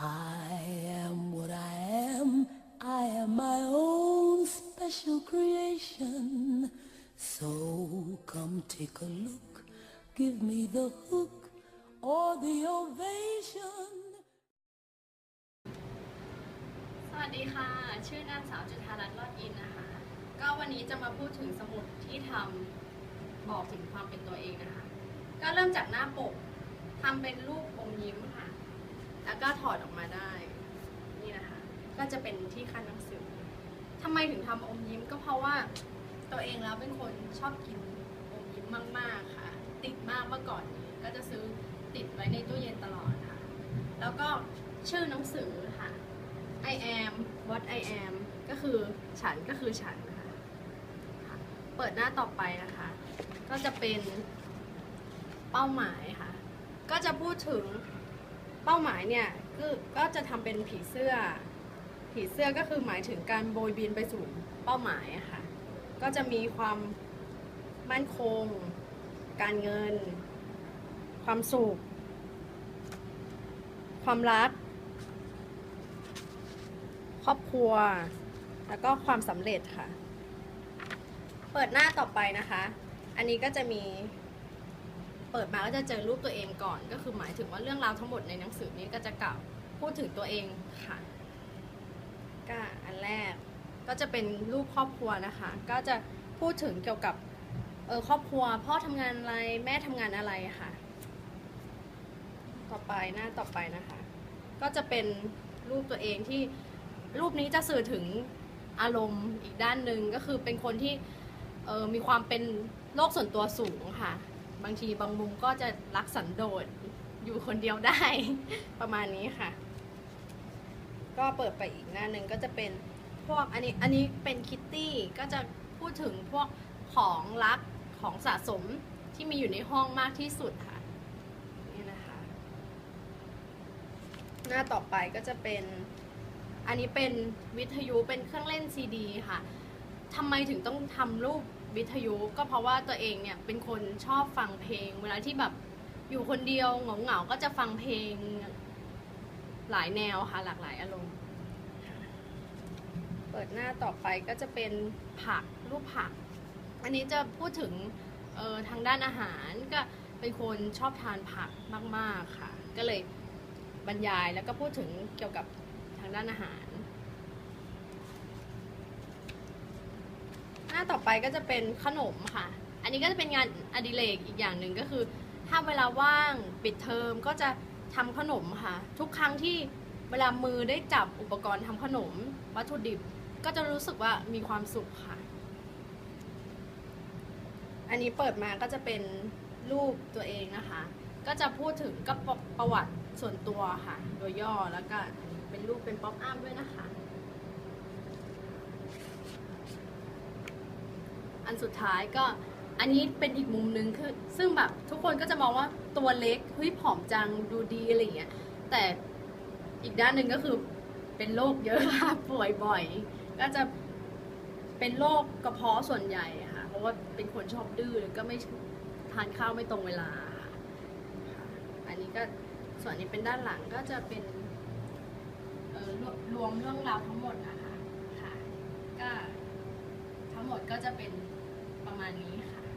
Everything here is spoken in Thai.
I am what I am. I am my own special creation. So come take a look. Give me the hook or the ovation. สวัสดีค่ะ ชื่อนางสาวจุธารัตน์รอดอินนะคะ ก็วันนี้จะมาพูดถึงสมุดที่ทำบอกถึงความเป็นตัวเองนะคะ ก็เริ่มจากหน้าปกทำเป็นรูปอมยิ้มค่ะ แล้วก็ถอดออกมาได้ นี่นะคะ ก็จะเป็นที่ขั้นหนังสือทำไมถึงทำอมยิ้มก็เพราะว่าตัวเองแล้วเป็นคนชอบกินอมยิ้มมาก ๆ ค่ะ ติดมากเมื่อก่อนนี้ก็จะซื้อติดไว้ในตู้เย็นตลอดค่ะ แล้วก็ชื่อหนังสือค่ะ I am what I am ก็คือฉันก็คือฉันค่ะ เปิดหน้าต่อไปนะคะ ก็จะเป็นเป้าหมายค่ะ ก็จะพูดถึง เป้าหมายเนี่ยคือก็จะทำเป็นผีเสื้อ ผีเสื้อก็คือหมายถึงการโบยบินไปสู่เป้าหมายอะค่ะ ก็จะมีความมั่นคง การเงิน ความสุข ความรัก ครอบครัว แล้วก็ความสำเร็จค่ะ เปิดหน้าต่อไปนะคะ อันนี้ก็จะมี เปิดมาก็จะเจอรูปตัวเองก่อน ก็คือหมายถึงว่าเรื่องราวทั้งหมดในหนังสือนี้ก็จะกล่าวพูดถึงตัวเองค่ะ ก็อันแรกก็จะเป็นรูปครอบครัวนะคะ ก็จะพูดถึงเกี่ยวกับเออครอบครัวพ่อทำงานอะไรแม่ทำงานอะไรค่ะ ต่อไปหน้าต่อไปนะคะ ก็จะเป็นรูปตัวเองที่รูปนี้จะสื่อถึงอารมณ์อีกด้านหนึ่งก็คือเป็นคนที่เออมีความเป็นโลกส่วนตัวสูงค่ะ บางทีบางมุมก็จะรักสันโดษอยู่คนเดียวได้ ประมาณนี้ค่ะ ก็เปิดไปอีกหน้าหนึ่งก็จะเป็นพวกอันนี้อันนี้เป็นคิตตี้ก็จะพูดถึงพวกของรักของสะสมที่มีอยู่ในห้องมากที่สุดค่ะนี่นะคะ หน้าต่อไปก็จะเป็นอันนี้เป็นวิทยุเป็นเครื่องเล่นซีดีค่ะทำไมถึงต้องทำรูป วิทยุก็เพราะว่าตัวเองเนี่ยเป็นคนชอบฟังเพลง เวลาที่แบบอยู่คนเดียวเหงาๆก็จะฟังเพลงหลายแนวค่ะหลากหลายอารมณ์ เปิดหน้าต่อไปก็จะเป็นผักรูปผัก อันนี้จะพูดถึงออทางด้านอาหารก็เป็นคนชอบทานผักมาก ๆค่ะ ก็เลยบรรยายแล้วก็พูดถึงเกี่ยวกับทางด้านอาหาร หน้า ต่อไปก็จะเป็นขนมค่ะ อันนี้ก็จะเป็นงานอดิเรกอีกอย่างหนึ่งก็คือ ถ้าเวลาว่างปิดเทอมก็จะทำขนมค่ะ ทุกครั้งที่เวลามือได้จับอุปกรณ์ทำขนม วัตถุดิบก็จะรู้สึกว่ามีความสุขค่ะ อันนี้เปิดมาก็จะเป็นรูปตัวเองนะคะ ก็จะพูดถึงก็ประประวัติส่วนตัวค่ะ โดยย่อแล้วก็เป็นรูปเป็นป๊อปอัพด้วยนะคะ อันสุดท้ายก็อันนี้เป็นอีกมุมหนึ่งคือซึ่งแบบทุกคนก็จะมองว่าตัวเล็กเฮ้ยผอมจังดูดีอะไรอย่างเงี้ยแต่อีกด้านหนึ่งก็คือเป็นโรคเยอะค่ะป่วยบ่อย ก็จะเป็นโรคกระเพาะส่วนใหญ่ค่ะเพราะว่าเป็นคนชอบดื้อก็ไม่ทานข้าวไม่ตรงเวลา อันนี้ก็ส่วนนี้เป็นด้านหลังก็จะเป็นเอ่อรวรวมเรื่องราวทั้งหมดนะคะค่ะก็ทั้งหมดก็จะเป็น ประมาณนี้ค่ะ